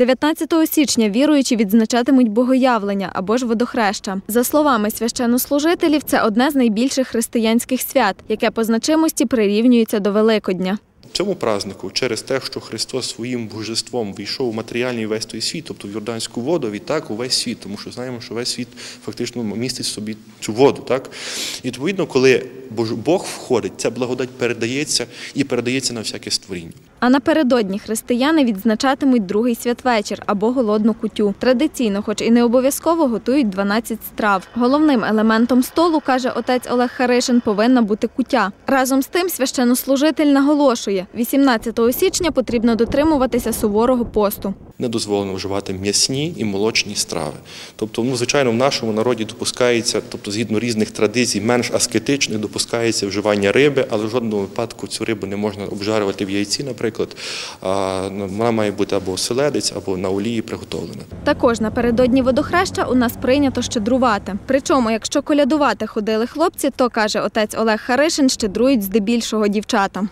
19 січня віруючі відзначатимуть богоявлення або ж водохреща. За словами священнослужителів, це одне з найбільших християнських свят, яке по значимості прирівнюється до Великодня. Цьому празнику через те, що Христос своїм божеством війшов у матеріальний весь той світ, тобто в Йорданську воду, відтак увесь світ, тому що знаємо, що весь світ фактично містить в собі цю воду. Так? Відповідно, коли Бог входить, ця благодать передається і передається на всяке створіння. А напередодні християни відзначатимуть другий святвечір або голодну кутю. Традиційно, хоч і не обов'язково, готують 12 страв. Головним елементом столу, каже отець Олег Харишин, повинна бути кутя. Разом з тим священнослужитель наголошує, 18 січня потрібно дотримуватися суворого посту. Не дозволено вживати м'ясні і молочні страви. Тобто, ну, звичайно, в нашому народі допускається, тобто згідно різних традицій, менш аскетичних допускається вживання риби, але в жодному випадку цю рибу не можна обжарювати в яйці, наприклад. Ну, вона має бути або оселедець, або на олії приготовлена. Також напередодні водохреща у нас прийнято щедрувати. Причому, якщо колядувати ходили хлопці, то каже отець Олег Харишин, щедрують здебільшого дівчатам.